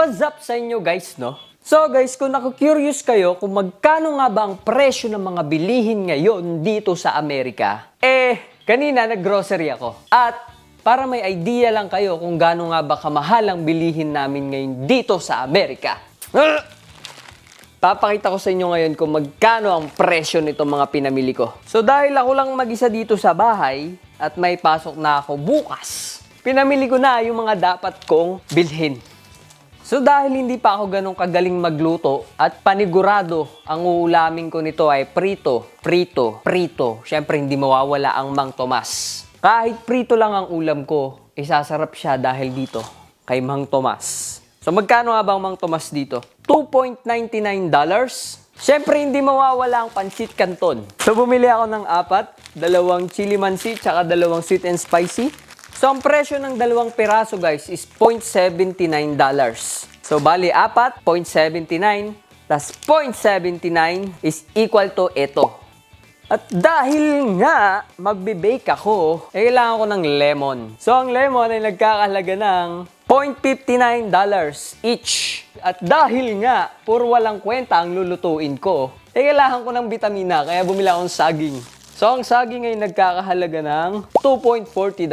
What's up sa inyo guys, no? So guys, kung naku-curious kayo kung magkano nga ba ang presyo ng mga bilihin ngayon dito sa Amerika, eh, kanina nag-grocery ako. At para may idea lang kayo kung gaano nga ba kamahal ang bilihin namin ngayon dito sa Amerika. Ah! Papakita ko sa inyo ngayon kung magkano ang presyo nitong mga pinamili ko. So dahil ako lang mag-isa dito sa bahay at may pasok na ako bukas, pinamili ko na yung mga dapat kong bilhin. So dahil hindi pa ako ganong kagaling magluto at panigurado ang uulamin ko nito ay prito, prito, prito. Siyempre hindi mawawala ang Mang Tomas. Kahit prito lang ang ulam ko, isasarap siya dahil dito kay Mang Tomas. So magkano nga bang Mang Tomas dito? $2.99. Siyempre hindi mawawala ang pansit canton. So bumili ako ng apat, dalawang chili mansi, tsaka dalawang sweet and spicy. So, ang presyo ng dalawang piraso, guys, is $0.79. So, bali, apat, $0.79, plus $0.79 is equal to ito. At dahil nga magbe-bake ako, eh, kailangan ko ng lemon. So, ang lemon ay nagkakahalaga ng $0.59 each. At dahil nga, puro walang kwenta ang lulutuin ko, eh, kailangan ko ng vitamina, kaya bumili akong saging. So, ang saging ay nagkakahalaga ng $2.40.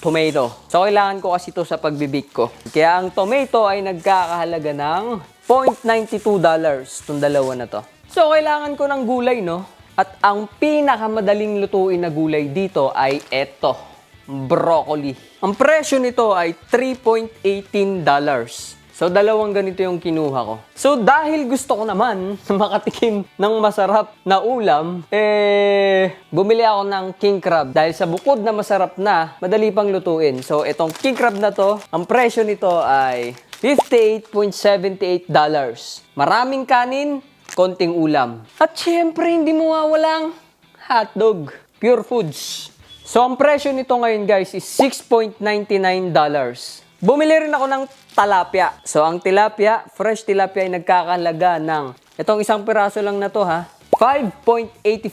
Tomato. So, kailangan ko kasi ito sa pagbibig ko. Kaya ang tomato ay nagkakahalaga ng $0.92. Itong dalawa na to. So, kailangan ko ng gulay, no? At ang pinakamadaling lutuin na gulay dito ay eto. Broccoli. Ang presyo nito ay $3.18. So, dalawang ganito yung kinuha ko. So, dahil gusto ko naman makatikim ng masarap na ulam, eh, bumili ako ng king crab. Dahil sa bukod na masarap na, madali pang lutuin. So, itong king crab na to, ang presyo nito ay $58.78. Maraming kanin, konting ulam. At syempre, hindi mo wawalang hotdog. Pure foods. So, ang presyo nito ngayon, guys, is $6.99. Bumili rin ako ng talapia. So, ang tilapia, fresh tilapia ay nagkakahalaga ng, itong isang piraso lang na to ha, $5.84.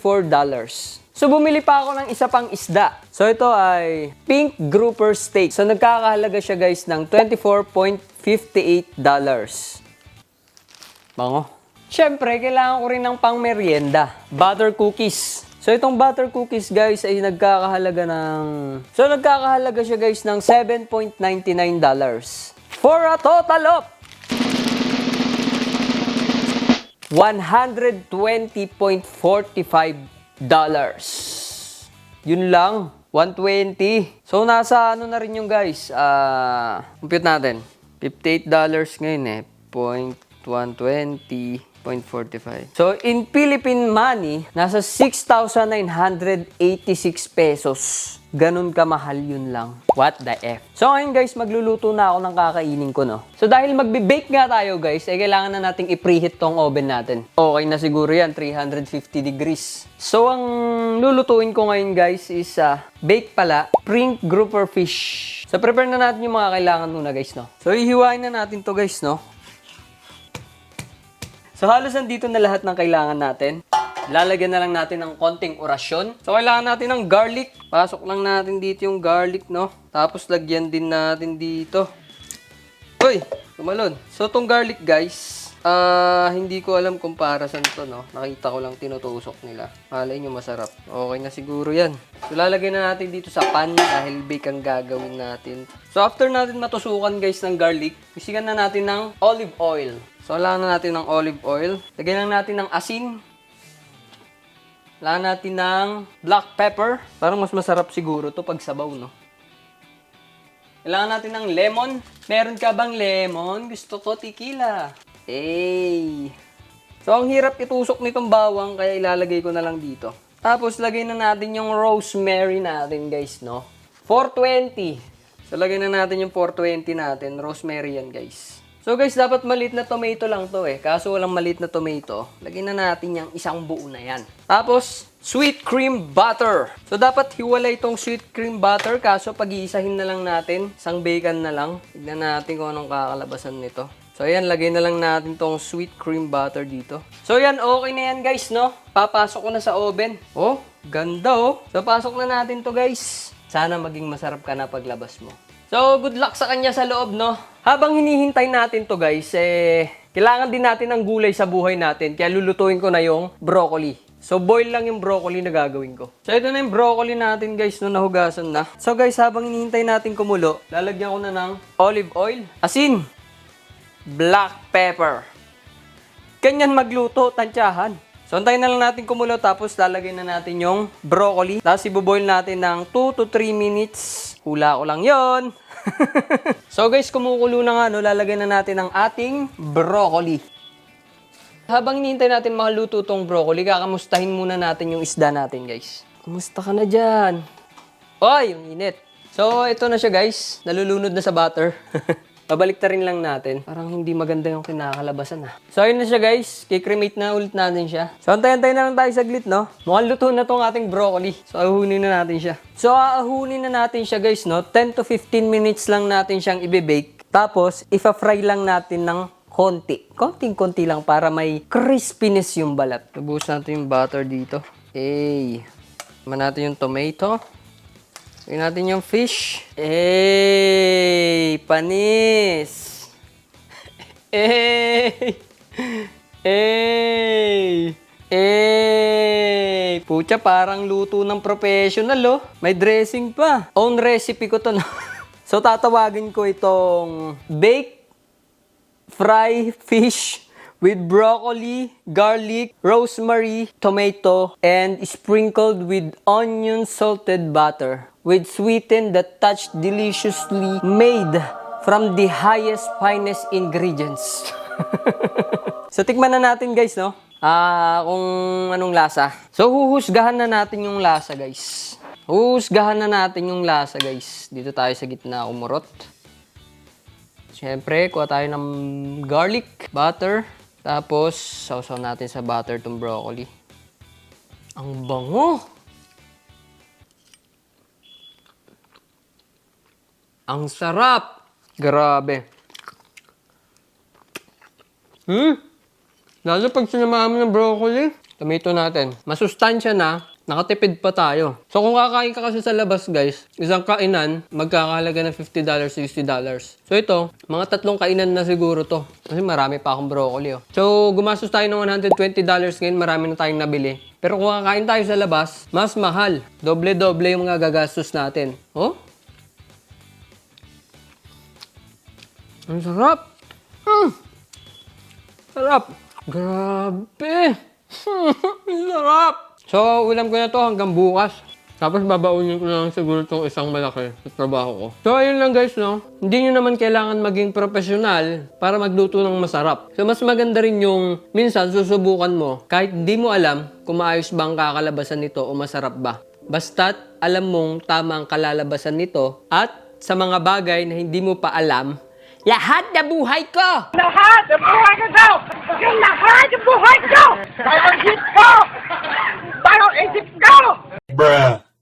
So, bumili pa ako ng isa pang isda. So, ito ay pink grouper steak. So, nagkakahalaga siya guys ng $24.58. Bango. Siyempre, kailangan ko rin ng pang merienda. Butter cookies. So, itong butter cookies, guys, ay nagkakahalaga ng... So, nagkakahalaga siya, guys, ng $7.99 for a total of 120.45 dollars. Yun lang, 120. So, nasa ano na rin yung guys, ah, uh, compute natin. $58 ngayon eh, 0.120 6.45. So, in Philippine money, nasa 6,986 pesos. Ganun kamahal yun lang. What the F? So ngayon guys, magluluto na ako ng kakainin ko no. So dahil magbe-bake nga tayo guys, eh kailangan na nating i-preheat tong oven natin. Okay na siguro yan, 350 degrees. So ang lulutuin ko ngayon guys is uh, bake pala, prink grouper fish. So prepare na natin yung mga kailangan muna guys no. So ihiwain na natin to guys no. So halos nandito na lahat ng kailangan natin. Lalagyan na lang natin ng konting orasyon. So kailangan natin ng garlic. Pasok lang natin dito yung garlic, no? Tapos lagyan din natin dito. Uy, tumalon. So tong garlic, guys, ah hindi ko alam kung para saan to, no? Nakita ko lang tinutusok nila. Malay nyo masarap. Okay na siguro yan. So lalagyan na natin dito sa pan dahil bake ang gagawin natin. So after natin matusukan, guys, ng garlic, isigan na natin ng olive oil. So, kailangan na natin ng olive oil. Lagyan lang natin ng asin. Kailangan natin ng black pepper. Parang mas masarap siguro to pag sabaw, no? Kailangan natin ng lemon. Meron ka bang lemon? Gusto ko tequila. Hey! So, ang hirap itusok nitong bawang, kaya ilalagay ko na lang dito. Tapos, lagay na natin yung rosemary natin, guys, no? 420. So, lagay na natin yung 420 natin. Rosemary yan, guys. So guys, dapat maliit na tomato lang to eh. Kaso walang maliit na tomato. Lagyan na natin yung isang buo na yan. Tapos, sweet cream butter. So dapat hiwalay itong sweet cream butter. Kaso pag-iisahin na lang natin. Isang bacon na lang. Tignan natin kung anong kakalabasan nito. So ayan, lagay na lang natin tong sweet cream butter dito. So yan, okay na yan guys, no? Papasok ko na sa oven. Oh, ganda oh. So pasok na natin to guys. Sana maging masarap ka na paglabas mo. So, good luck sa kanya sa loob, no? Habang hinihintay natin to guys, eh, kailangan din natin ng gulay sa buhay natin. Kaya lulutuin ko na yung broccoli. So, boil lang yung broccoli na gagawin ko. So, ito na yung broccoli natin guys, no, nahugasan na. So guys, habang hinihintay natin kumulo, lalagyan ko na ng olive oil, asin, black pepper. Ganyan magluto, tansyahan. So, antayin na lang natin kumulo tapos lalagay na natin yung broccoli. Tapos iboboil natin ng 2 to 3 minutes. Hula ko lang yon. so guys, kumukulo na nga, no, lalagay na natin ang ating broccoli. Habang hinihintay natin maluto tong broccoli, kakamustahin muna natin yung isda natin, guys. Kumusta ka na dyan? Oy, yung init. So, ito na siya, guys. Nalulunod na sa butter. Babalik rin lang natin. Parang hindi maganda yung kinakalabasan, ah. So, ayun na siya, guys. Kikremate na ulit natin siya. So, antay-antay na lang tayo saglit, no? Mukhang luto na tong ating broccoli. So, ahunin na natin siya. So, aahunin na natin siya, guys, no? 10 to 15 minutes lang natin siyang ibe-bake. Tapos, ifa-fry lang natin ng konti. Konting-konti lang para may crispiness yung balat. Lubos natin yung butter dito. Eh, Tama natin yung tomato. Lagyan natin yung fish. Eh, panis. Eh, eh, eh. Pucha, parang luto ng professional, oh. May dressing pa. Own recipe ko to, no? so, tatawagin ko itong baked fry fish with broccoli, garlic, rosemary, tomato, and sprinkled with onion salted butter with sweetened that touch deliciously made from the highest finest ingredients. so tikman na natin guys, no? Ah, kung anong lasa. So huhusgahan na natin yung lasa, guys. Huhusgahan na natin yung lasa, guys. Dito tayo sa gitna umurot. Siyempre, kuha tayo ng garlic, butter. Tapos, sausaw natin sa butter tong broccoli. Ang bango! Ang sarap! Grabe. Hmm? Lalo pag sinamahan mo ng broccoli, tomato natin. Masustansya na, nakatipid pa tayo. So kung kakain ka kasi sa labas guys, isang kainan, magkakahalaga ng $50, $60. So ito, mga tatlong kainan na siguro to. Kasi marami pa akong broccoli oh. So gumastos tayo ng $120 ngayon, marami na tayong nabili. Pero kung kakain tayo sa labas, mas mahal. Doble-doble yung mga gagastos natin. Oh? Ang sarap! Mm. Sarap! Grabe! Ang sarap! So, ulam ko na to hanggang bukas. Tapos babaunin ko na lang siguro itong isang malaki sa trabaho ko. So, ayun lang guys, no? Hindi nyo naman kailangan maging profesional para magluto ng masarap. So, mas maganda rin yung minsan susubukan mo kahit hindi mo alam kung maayos ba ang kakalabasan nito o masarap ba. Basta't alam mong tama ang kalalabasan nito at sa mga bagay na hindi mo pa alam, lahat na buhay ko! Lahat ng buhay ko daw! Yung lahat ng buhay ko! Parang hit ko! Parang isip ko! Bruh.